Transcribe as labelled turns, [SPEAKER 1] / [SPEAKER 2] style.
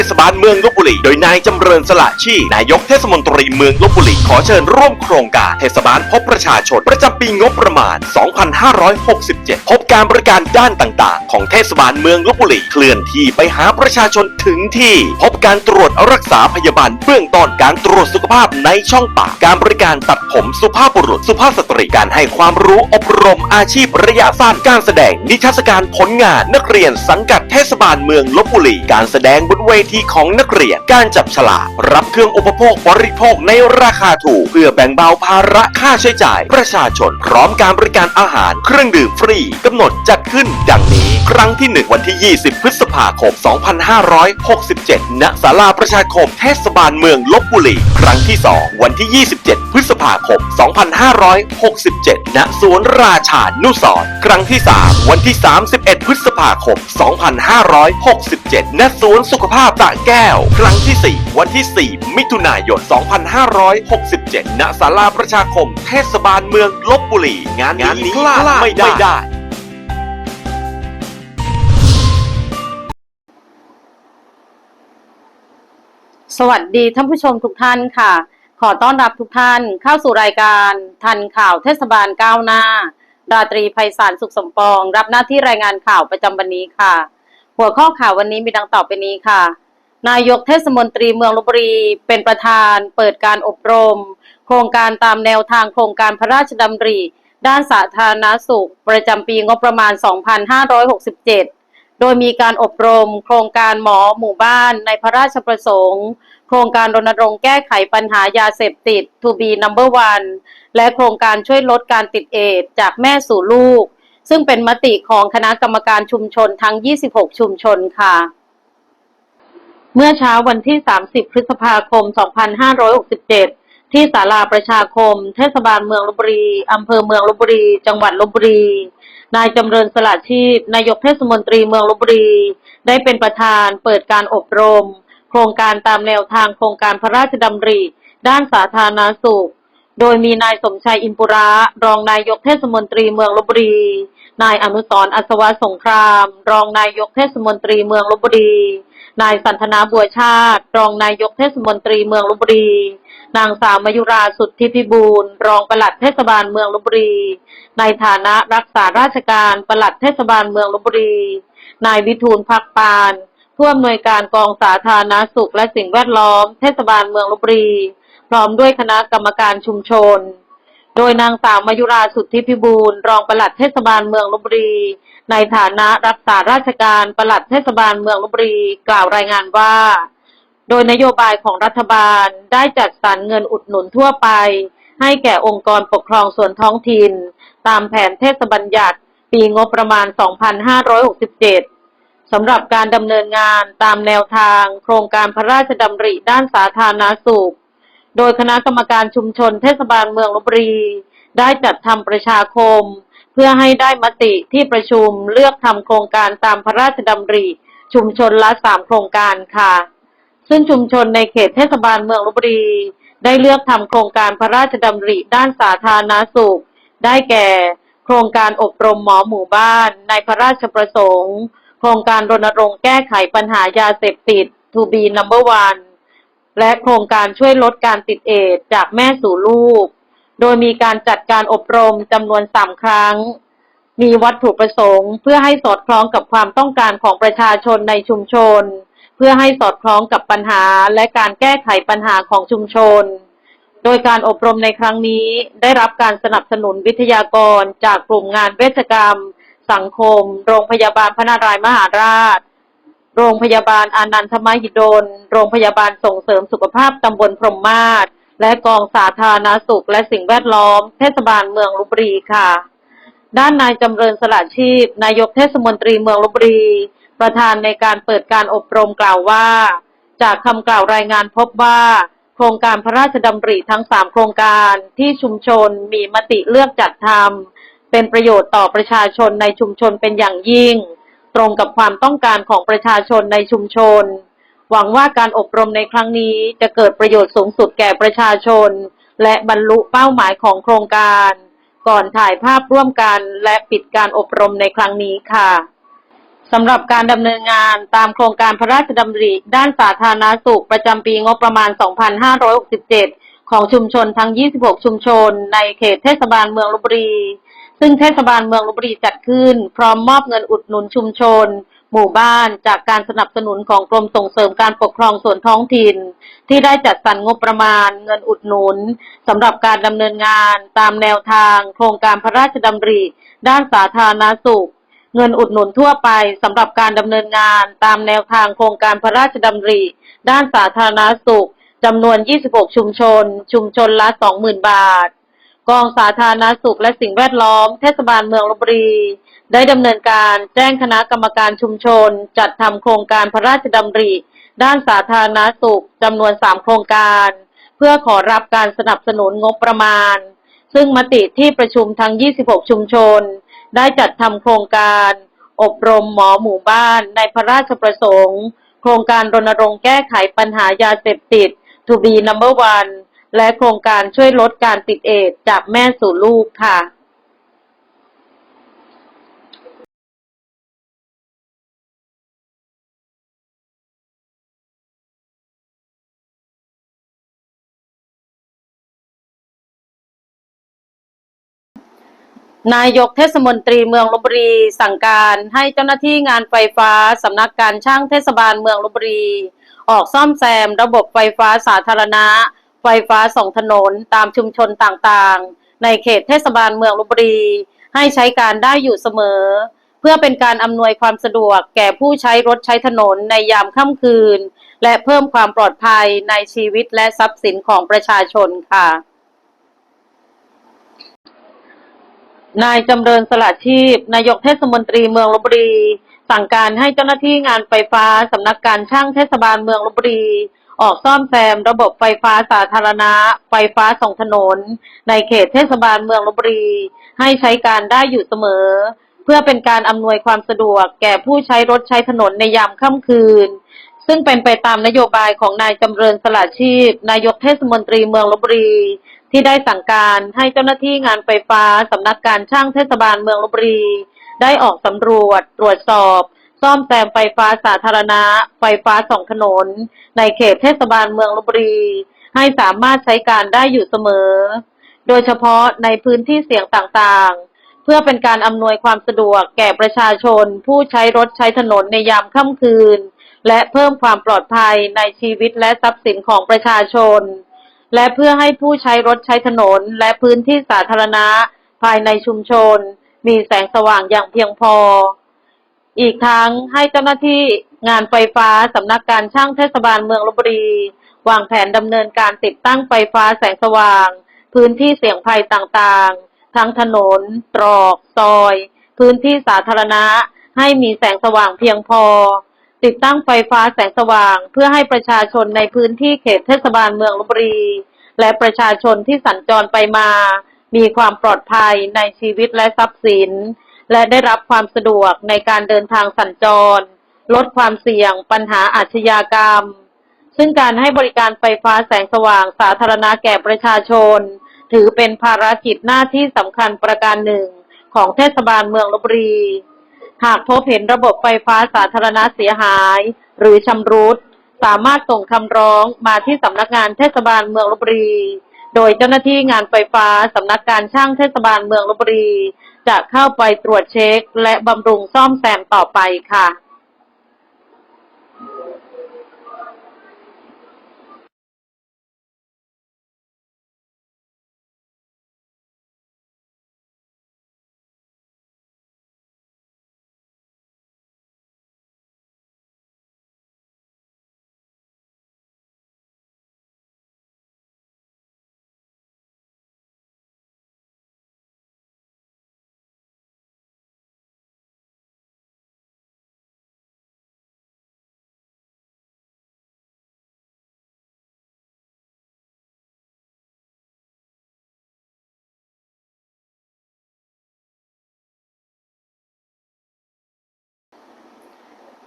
[SPEAKER 1] เทศบาลเมืองลบบุรี โดยนายจำเริญสละชีนายกเทศมนตรีเมืองลบบุรีขอเชิญร่วมโครงการเทศบาลพบประชาชนประจำปีงบประมาณ 2567 พบ การบริการด้านต่าง ๆ ของเทศบาลเมืองลบบุรี เคลื่อนที่ไปหาประชาชนถึงที่ พบการตรวจรักษาพยาบาลเบื้องต้นการตรวจสุขภาพในช่องปาก การบริการตัดผมสุภาพบุรุษ สุภาพสตรีการให้ความรู้อบรมอาชีพระยะสั้นการแสดงนิทรรศการผลงานนักเรียนสังกัดเทศบาลเมืองลบบุรีการแสดงบนเวทีของนักเรียนการจับฉลากรับเครื่องอุปโภคบริโภคในราคาถูก เพื่อแบ่งเบาภาระค่าใช้จ่าย ประชาชนพร้อมการบริการอาหารเครื่องดื่มฟรีกำหนดจัดขึ้นดังนี้ ครั้งที่ 1 วันที่ 20 พฤษภาคม 2567 ณ ศาลาประชาคมเทศบาลเมืองลบบุรี ครั้งที่ 2 วันที่ 27 พฤษภาคม 2567 ณ สวนราชานุสร์ครั้งที่ 3 วันที่ 31 พฤษภาคม 2567 ณ สวนสุขภาพตะแก้ว ครั้งที่ 4 วันที่ 4 มิถุนายน 2567 ณ ศาลาประชาคม เทศบาลเมืองลบบุรี งานนี้พลาดไม่ได้
[SPEAKER 2] สวัสดีท่านผู้ชมทุกท่านค่ะ ขอต้อนรับทุกท่านเข้าสู่รายการทันข่าวเทศบาลก้าวหน้า ราตรีไพศาลสุขสมปอง รับหน้าที่รายงานข่าวประจำวันนี้ค่ะ หัวข้อข่าววันนี้มีดังต่อไปนี้ค่ะ นายกเทศมนตรีเมืองลบบุรี เป็นประธานเปิดการอบรม โครงการตามแนวทางโครงการพระราชดำริ ด้านสาธารณสุข ประจำปีงบประมาณ 2567 โดยมีการอบรม โครงการหมอหมู่บ้านในพระราชประสงค์ โครงการรณรงค์แก้ไขปัญหายาเสพติด To be number one และโครงการช่วยลดการติดเอดจากแม่สู่ลูก ซึ่งเป็นมติของคณะกรรมการชุมชนทั้ง 26 ชุมชนค่ะ เมื่อเช้าวันที่ 30 พฤษภาคม 2567ที่ศาลาประชาคม เทศบาลเมืองลบบุรี อำเภอเมืองลบบุรี จังหวัดลบบุรี นายจำเริญสละชีพ นายกเทศมนตรีเมืองลบบุรี ได้เป็นประธานเปิดการอบรม โครงการตามแนวทางโครงการพระราชดำริ ด้านสาธารณสุข โดยมีนายสมชัยอินปุระ รองนายกเทศมนตรีเมืองลบบุรี นายอนุสรอัศวสงคราม รองนายกเทศมนตรีเมืองลบบุรี นายสันทนาบัวชาติ รองนายกเทศมนตรีเมืองลบบุรี นางสาวมายุราสุทธิพิบูลรองปลัดเทศบาลเมืองลบบุรี ในฐานะรักษาราชการปลัดเทศบาลเมืองลบบุรี นายวิทูลพักปานผู้อำนวยการกองสาธารณสุขและสิ่งแวดล้อมเทศบาลเมืองลบบุรี พร้อมด้วยคณะกรรมการชุมชน โดยนางสาวมายุราสุทธิพิบูลรองปลัดเทศบาลเมืองลบบุรี ในฐานะรักษาราชการปลัดเทศบาลเมืองลบบุรี กล่าวรายงานว่า โดยนโยบายของรัฐบาลได้จัดสรรเงินอุดหนุนทั่วไป ให้แก่องค์กรปกครองส่วนท้องถิ่น ตามแผนเทศบัญญัติ ปีงบประมาณ 2567 สำหรับการดำเนินงานตามแนวทาง โครงการพระราชดำริด้านสาธารณสุข โดยคณะกรรมการชุมชนเทศบาลเมืองลบบุรี ได้จัดทำประชาคม เพื่อให้ได้มติที่ประชุมเลือกทำโครงการตามพระราชดำริ ชุมชนละสามโครงการค่ะ ซึ่งชุมชนในเขตเทศบาลเมืองลบบุรี ได้เลือกทำโครงการพระราชดำริด้านสาธารณสุข ได้แก่ โครงการอบรมหมอหมู่บ้านในพระราชประสงค์ โครงการรณรงค์แก้ไขปัญหายาเสพติด To be number one และโครงการช่วยลดการติดเอดจากแม่สู่ลูก โดยมีการจัดการอบรมจำนวนสามครั้ง มีวัตถุประสงค์เพื่อให้สอดคล้องกับความต้องการของประชาชนในชุมชน พื่อให้สอดคล้องกับปัญหาและการแก้ไขปัญหาของชุมชน โดยการอบรมในครั้งนี้ได้รับการสนับสนุนวิทยากรจากกลุ่มงานเวชกรรม สังคม โรงพยาบาลพระนารายมหาราช โรงพยาบาลอานันทมหิดล โรงพยาบาลส่งเสริมสุขภาพตำบลพรหมมาศและกองสาธารณสุขและสิ่งแวดล้อม เทศบาลเมืองลบบุรีค่ะ ด้านนายจำเริญสละชีพ นายกเทศมนตรีเมืองลบบุรี ประธานในการเปิดการอบรมกล่าวว่า จากคำกล่าวรายงานพบว่า โครงการพระราชดำริทั้งสามโครงการที่ชุมชนมีมติเลือกจัดทำเป็นประโยชน์ต่อประชาชนในชุมชนเป็นอย่างยิ่ง ตรงกับความต้องการของประชาชนในชุมชน หวังว่าการอบรมในครั้งนี้จะเกิดประโยชน์สูงสุดแก่ประชาชน และบรรลุเป้าหมายของโครงการ ก่อนถ่ายภาพร่วมกันและปิดการอบรมในครั้งนี้ค่ะ สำหรับการดำเนินงานตามโครงการพระราชดำริ ด้านสาธารณสุขประจำปีงบประมาณ 2567 ของชุมชนทั้ง 26 ชุมชน ในเขตเทศบาลเมืองลบบุรี ซึ่งเทศบาลเมืองลบบุรีจัดขึ้น พร้อมมอบเงินอุดหนุนชุมชน หมู่บ้านจากการสนับสนุนของกรมส่งเสริมการปกครองส่วนท้องถิ่น ที่ได้จัดสรรงบประมาณเงินอุดหนุนสำหรับการดำเนินงานตามแนวทาง โครงการพระราชดำริ ด้านสาธารณสุข เงินอุดหนุนทั่วไปสำหรับการดำเนินงานตามแนวทางโครงการพระราชดำริ ด้านสาธารณสุขจำนวน 26 ชุมชน ชุมชนละ 20,000 บาท กองสาธารณสุขและสิ่งแวดล้อม เทศบาลเมืองลบบุรี ได้ดำเนินการแจ้งคณะกรรมการชุมชน จัดทำโครงการพระราชดำริ ด้านสาธารณสุขจำนวน 3 โครงการ เพื่อขอรับการสนับสนุนงบประมาณ ซึ่งมติที่ประชุมทั้ง 26 ชุมชน ได้จัดทำโครงการ อบรมหมอหมู่บ้าน ในพระราชประสงค์ โครงการรณรงค์แก้ไขปัญหายาเสพติดทูบีนัมเบอร์วันและโครงการช่วยลดการติดเอดจากแม่สู่ลูกค่ะ นายกเทศมนตรีเมืองลบบุรี สั่งการให้เจ้าหน้าที่งานไฟฟ้าสำนักการช่างเทศบาลเมืองลบบุรี ออกซ่อมแซมระบบไฟฟ้าสาธารณะ ไฟฟ้าส่องถนนตามชุมชนต่างๆ ในเขตเทศบาลเมืองลบบุรี ให้ใช้การได้อยู่เสมอ เพื่อเป็นการอำนวยความสะดวกแก่ผู้ใช้รถใช้ถนนในยามค่ำคืน และเพิ่มความปลอดภัยในชีวิตและทรัพย์สินของประชาชนค่ะ นายจำเริญสละชีพ นายกเทศมนตรีเมืองลบบุรี สั่งการให้เจ้าหน้าที่งานไฟฟ้าสำนักการช่างเทศบาลเมืองลบบุรี ออกซ่อมแซมระบบไฟฟ้าสาธารณะ ไฟฟ้าส่องถนน ในเขตเทศบาลเมืองลบบุรี ให้ใช้การได้อยู่เสมอ เพื่อเป็นการอำนวยความสะดวกแก่ผู้ใช้รถใช้ถนนในยามค่ำคืน ซึ่งเป็นไปตามนโยบายของนายจำเริญสละชีพ นายกเทศมนตรีเมืองลบบุรี ที่ได้สั่งการให้เจ้าหน้าที่งานไฟฟ้าสำนักการช่างเทศบาลเมืองลบบุรี ได้ออกสำรวจ ตรวจสอบ ซ่อมแซมไฟฟ้าสาธารณะ ไฟฟ้าสองถนน ในเขตเทศบาลเมืองลบบุรี ให้สามารถใช้การได้อยู่เสมอ โดยเฉพาะในพื้นที่เสี่ยงต่างๆ เพื่อเป็นการอำนวยความสะดวกแก่ประชาชน ผู้ใช้รถใช้ถนนในยามค่ำคืน และเพิ่มความปลอดภัยในชีวิตและทรัพย์สินของประชาชน และเพื่อให้ผู้ใช้รถใช้ถนนและพื้นที่สาธารณะภายในชุมชน มีแสงสว่างอย่างเพียงพอ อีกทั้งให้เจ้าหน้าที่งานไฟฟ้าสำนักการช่างเทศบาลเมืองลบบุรี วางแผนดำเนินการติดตั้งไฟฟ้าแสงสว่าง พื้นที่เสี่ยงภัยต่างๆ ทั้งถนน ตรอก ซอย พื้นที่สาธารณะ ให้มีแสงสว่างเพียงพอ ติดตั้งไฟฟ้าแสงสว่าง เพื่อให้ประชาชนในพื้นที่เขตเทศบาลเมืองลบบุรี และประชาชนที่สัญจรไปมา มีความปลอดภัยในชีวิตและทรัพย์สิน และได้รับความสะดวกในการเดินทางสัญจร ลดความเสี่ยงปัญหาอาชญากรรม ซึ่งการให้บริการไฟฟ้าแสงสว่างสาธารณะแก่ประชาชน ถือเป็นภารกิจหน้าที่สำคัญประการหนึ่งของเทศบาลเมืองลบบุรี หากพบเห็นระบบไฟฟ้าสาธารณะเสียหาย หรือชำรุด สามารถส่งคำร้องมาที่สำนักงานเทศบาลเมืองลบบุรี โดยเจ้าหน้าที่งานไฟฟ้าสำนักการช่างเทศบาลเมืองลบบุรี จะเข้าไปตรวจเช็ค และบำรุงซ่อมแซมต่อไปค่ะ